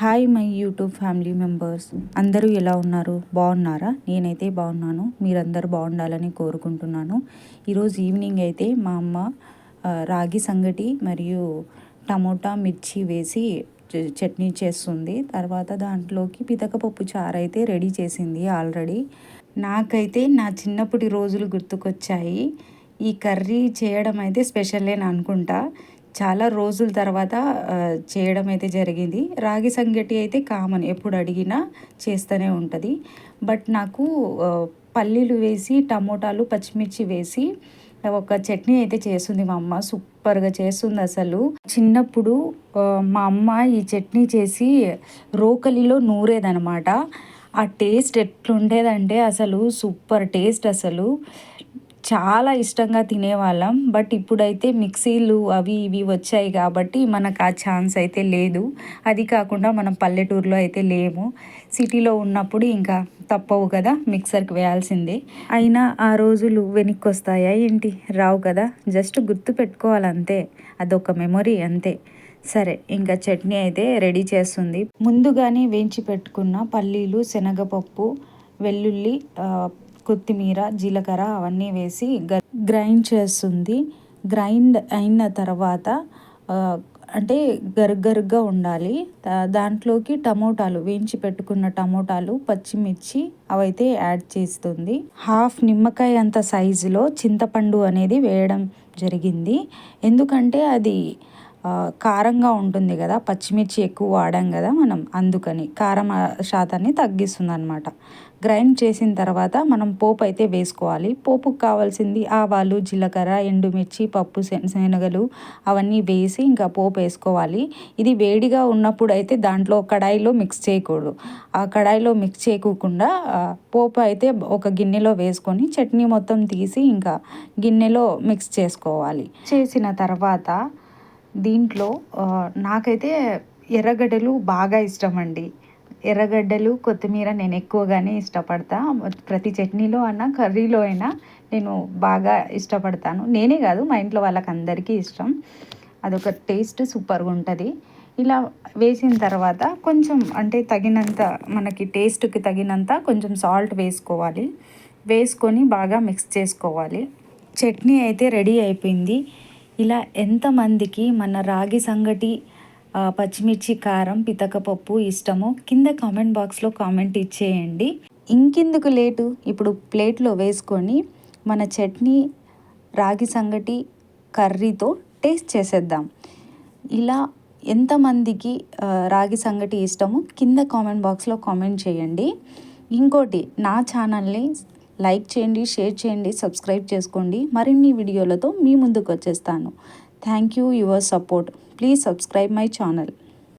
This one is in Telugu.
Hi my YouTube family members. అందరూ ఎలా ఉన్నారు? బాగున్నారా? నేనైతే బాగున్నాను. మీరందరూ బాగుండాలని కోరుకుంటున్నాను. ఈరోజు ఈవినింగ్ అయితే మా అమ్మ రాగి సంగటి మరియు టమోటా మిర్చి వేసి చట్నీ చేస్తుంది. తర్వాత దాంట్లోకి పితకపప్పు చారు అయితే రెడీ చేసింది ఆల్రెడీ. నాకైతే నా చిన్నప్పటి రోజులు గుర్తుకొచ్చాయి. ఈ కర్రీ చేయడం అయితే స్పెషల్లే అనుకుంటా. చాలా రోజుల తర్వాత చేయడం అయితే జరిగింది. రాగి సంగటి అయితే కామన్ ఎప్పుడు అడిగినా చేస్తూనే ఉంటుంది. బట్ నాకు పల్లీలు వేసి టమోటాలు పచ్చిమిర్చి వేసి ఒక చట్నీ అయితే చేస్తుంది మా అమ్మ. సూపర్గా చేస్తుంది అసలు. చిన్నప్పుడు మా అమ్మ ఈ చట్నీ చేసి రోకలిలో నూరేదనమాట ఆ టేస్ట్ ఎట్లుండేదంటే అసలు సూపర్ టేస్ట్ అసలు. చాలా ఇష్టంగా తినేవాళ్ళం. బట్ ఇప్పుడైతే మిక్సీలు అవి ఇవి వచ్చాయి కాబట్టి మనకు ఆ ఛాన్స్ అయితే లేదు. అది కాకుండా మనం పల్లెటూరులో అయితే లేము. సిటీలో ఉన్నప్పుడు ఇంకా తప్పవు కదా మిక్సర్కి వేయాల్సిందే. అయినా ఆ రోజులు వెనక్కి వస్తాయా ఏంటి? రావు కదా. జస్ట్ గుర్తు పెట్టుకోవాలంతే. అదొక మెమొరీ అంతే. సరే ఇంకా చట్నీ అయితే రెడీ చేస్తుంది. ముందుగానే వేయించి పెట్టుకున్న పల్లీలు శనగపప్పు వెల్లుల్లి కొత్తిమీర జీలకర్ర అవన్నీ వేసి గ్రైండ్ చేస్తుంది. గ్రైండ్ అయిన తర్వాత అంటే గరుగరుగ్గా ఉండాలి. దాంట్లోకి టమోటాలు వేయించి పెట్టుకున్న టమోటాలు పచ్చిమిర్చి అవైతే యాడ్ చేస్తుంది. హాఫ్ నిమ్మకాయ అంత సైజులో చింతపండు అనేది వేయడం జరిగింది. ఎందుకంటే అది కారంగా ఉంటుంది కదా పచ్చిమిర్చి ఎక్కువ వాడాం కదా మనం అందుకని కారం శాతాన్ని తగ్గిస్తుంది అనమాట గ్రైండ్ చేసిన తర్వాత మనం పోపు అయితే వేసుకోవాలి. పోపుకు కావాల్సింది ఆవాలు జీలకర్ర ఎండుమిర్చి పప్పు శనగలు అవన్నీ వేసి ఇంకా పోపు వేసుకోవాలి. ఇది వేడిగా ఉన్నప్పుడు అయితే దాంట్లో కడాయిలో మిక్స్ చేయకూడదు. ఆ కడాయిలో మిక్స్ చేయకుండా పోపు అయితే ఒక గిన్నెలో వేసుకొని చట్నీ మొత్తం తీసి ఇంకా గిన్నెలో మిక్స్ చేసుకోవాలి. చేసిన తర్వాత దీంట్లో నాకైతే ఎర్రగడ్డలు బాగా ఇష్టం అండి ఎర్రగడ్డలు కొత్తిమీర నేను ఎక్కువగానే ఇష్టపడతా. ప్రతి చట్నీలో అన్నా కర్రీలో అయినా నేను బాగా ఇష్టపడతాను. నేనే కాదు మా ఇంట్లో వాళ్ళకి అందరికీ ఇష్టం. అదొక టేస్ట్ సూపర్గా ఉంటుంది ఇలా వేసిన తర్వాత కొంచెం అంటే తగినంత మనకి టేస్ట్కి తగినంత కొంచెం సాల్ట్ వేసుకోవాలి. వేసుకొని బాగా మిక్స్ చేసుకోవాలి. చట్నీ అయితే రెడీ అయిపోయింది. ఇలా ఎంతమందికి మన రాగి సంగటి పచ్చిమిర్చి కారం పితకపప్పు ఇష్టమో కింద కామెంట్ బాక్స్లో కామెంట్ ఇచ్చేయండి. ఇంకెందుకు లేటు? ఇప్పుడు ప్లేట్లో వేసుకొని మన చట్నీ రాగి సంగటి కర్రీతో టేస్ట్ చేసేద్దాం. ఇలా ఎంతమందికి రాగి సంగటి ఇష్టమో కింద కామెంట్ బాక్స్లో కామెంట్ చేయండి. ఇంకోటి నా ఛానల్ని లైక్ చేయండి షేర్ చేయండి సబ్స్క్రైబ్ చేసుకోండి. మరిన్ని వీడియోలతో మీ ముందుకు వచ్చేస్తాను. Thank you your support. Please subscribe my channel.